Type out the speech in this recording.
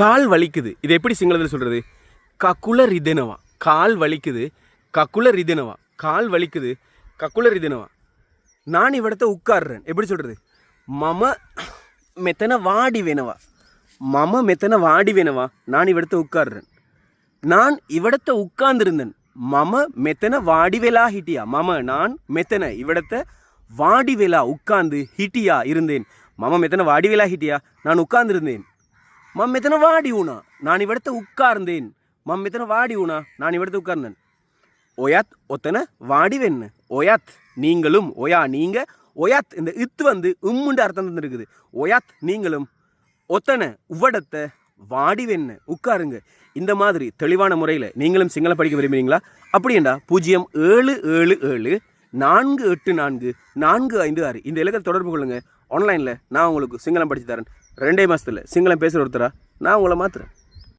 கால் வலிக்குது. இது எப்படி சிங்களத்தில் சொல்கிறது கக்குல ரிதினவா கால் வலிக்குது. கக்குல ரிதினவா கால் வலிக்குது. கக்குல ரிதினவா நான் இவ்விடத்த உட்காடுறேன் எப்படி சொல்கிறது மம மெத்தனை வாடி வேணவா மம மெத்தனை வாடி வேணவா நான் இவ்விடத்த உட்காடுறேன் நான் இவ்விடத்த உட்கார்ந்திருந்தேன். மம மெத்தனை வாடிவேலா ஹிட்டியா. மம நான் மெத்தனை இவ்விடத்த வாடிவேலா உட்கார்ந்து ஹிட்டியா இருந்தேன். மம மெத்தனை வாடிவேலா ஹிட்டியா. நான் உட்கார்ந்திருந்தேன். மம் மெத்தனை வாடி ஊனா நான் இவ்விடத்த உட்கார்ந்தேன் மம் மெத்தனை வாடி ஊனா நான் இவ்விடத்த உட்கார்ந்தேன் ஒயாத் ஒத்தனை வாடிவென்னு ஒயாத் நீங்களும் ஒயா நீங்க ஒயாத் இந்த இத்து வந்து உம்முண்டு அர்த்தம் தந்துருக்குது ஒயாத் நீங்களும் ஒத்தனை உவ்வடத்தை வாடிவென்னு உட்காருங்க இந்த மாதிரி தெளிவான முறையில் நீங்களும் சிங்களம் படிக்க விரும்புகிறீங்களா அப்படியேண்டா பூஜ்ஜியம் ஏழு ஏழு ஏழு நான்கு எட்டு நான்கு நான்கு ஐந்து ஆறு. இந்த இலக்கத்தை தொடர்பு கொள்ளுங்கள் ஆன்லைனில் நான் உங்களுக்கு சிங்களம் படித்து தரேன். ரெண்டே மாதத்தில் சிங்களம் பேசுகிற ஒருத்தரா? நான் உங்களை மாற்றுறேன்